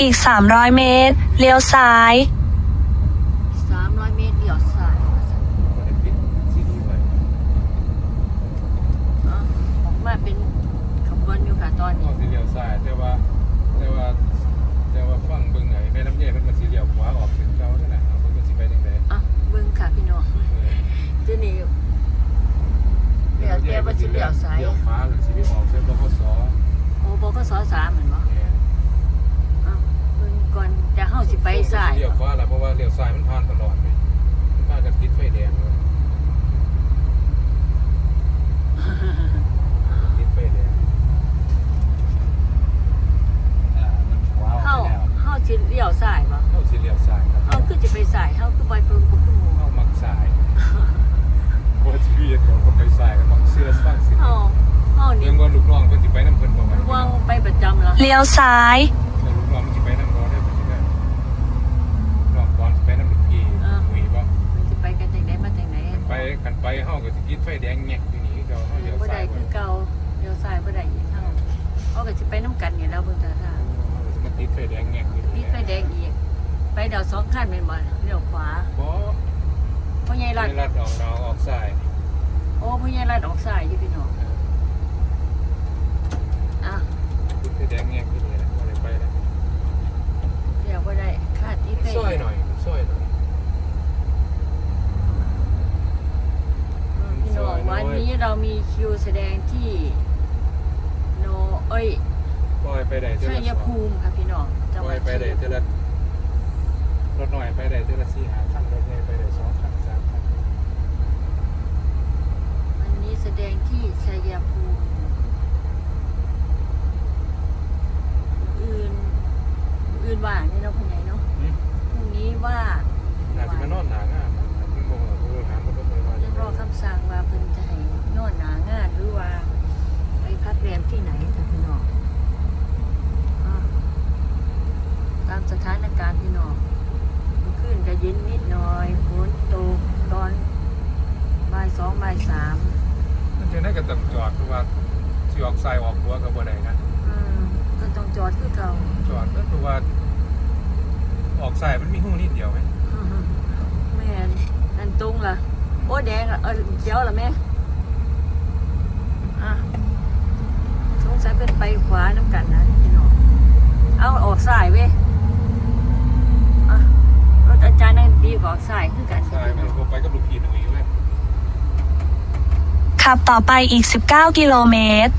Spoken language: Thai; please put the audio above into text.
อีก 300 เมตร เลี้ยวซ้าย สามร้อยเมตรเดี่ยวซ้ายว่าซั่นบ่ได้ปิดซีดีไว้เนาะออกมาเป็นขบวนอยู่ค่ะตอนอนี้อกสีเหลียวซ้ายแต่ว่าแต่ว่าแต่ว่าฟังเบิ่งไงแม่น้ำเย่มันมันสีเหลียวขวาออกถึงเก่านั่นแหละเอาเบิ่งมันสิไปจังได๋อะเบิ่งค่ะพี่น้องเออเดี๋ยวนี้เดี๋ยวแต่ว่าสิเลี้ยวซ้าย เลี้ยวขวาหรือสิไปออกเส้นบขสโอ้บกสสามเหมือนบ่ เนี่ย อะเบิ่งก่อนจะเฮาสิ ไปซ้าย เลี้ยวขวาแล้วเพราะว่าเลี้ยวซ้ายมันผ่านตลอดเลยมันพากันติดไฟแดงเลยติดไฟแดงอ่ามันขวาอเฮาอกไปแล้วเฮาสิเลี้ยวซ้ายบ่เข้าสีเหลียวซ้ายครับเฮาคือจะไปซ้ายเฮาคือบ่ไปเบิ่งบ่คือหมู่เข้ามักซ้ายว่าชีวิตของคนไปซ้ายก็มักเสื้อฟังสิเฮาเฮานี่เรื่องว่าลูกน้องเพิ่นสิไปนํเพิ่นบ่ไปวางไปประจำแล้วเลี้ยวซ้าย เออลูกน้องมันสิไปนํบ่ได้เพิ่นสิได้น้องก่อนสิไปนํลูกพี่คุยบ่ มันสิไปกันจังได๋มาจัง ขันไปเฮาก็สิติดไฟแดงแงกอยู่นี่เก่าเฮาเลี้ยวบ่ซ้าได้ยบ่คือเก่าเลี้ยวซ้ายบ่ได้อีกเฮาเฮาก็สิไปนํกันนี่แล้วเบิ่งท่าทามันติดไฟแดงแงกอยู่มีนี่ไฟแดงอีก ไปเดาวสองคันแม่นบ่เลี้ยวขวาบ่พ่อใหญ่ไฟรัดลัดออกดาวออกซ้ายโอ้พ่อใหญ่รัดออกซ้ายอยู่พี่น้องอะติดไฟแดงแงกอยู่นี่แหละบ่ได้ไปแล้ว เดี๋ยวบ่ได้คาดที่ไฟ ซอยหน่อยซอยหน่อย พี่น้องวันนี้เรามีคิวแสดงที่โนเอ้ย ปล่อยไปได้เท่า ชั ละ ย ภูมิค่ะพี่น้องจังปหล่อวัยดไปชัได้ยภูเท่ามิละรถหน่อยไปได้เท่าละ4 5คันรถใหญ่ไปได้2คัน3คันวันนี้แสดงที่ชัยภูมิอื่นอื่นว่างนี่เนาะพ่อใหญ่เนาะอืมพรุ่งนี้ว่าน่าสิมานอนหนางานนะเพิ่นบ่ฮู้ผู้บริหารบ่ต้องไปว่ายังรอคำสั่งว่าเพิ่นจะให้นอนหนางานหรือว่า ไปพักแรมที่ไหนค่ะพี่น้องอ่าตามสถานการณ์พี่น้องเมื่อคืนจะเย็นนิดหน่อยฝนตกตอนบ่ายสองบ่ายสามมันจะได้ก็ต้องจอดเพราะว่าสิออกซ้ายออกขวาก็บ่ได้นะอืมก็ต้องจอดคือเก่าจอดเพราะว่า ออกซ้ายมันมีหูนิดเดียวไหมแม่นนั่นตรงล่ะ โอ้แดงอะเออเขียวล่ะแม่อะสงสัยเป็นไปขวาน้ำกันนะพี่น้องเอาออกซ้ายเว้ยอะรถอาจารย์นั่นดีกว่า อกซ้ายคือกันซ้ายมันลงไปก็ลูกพี่หนุ่ยเว้ยขับต่อไปอีก 19 กิโลเมตร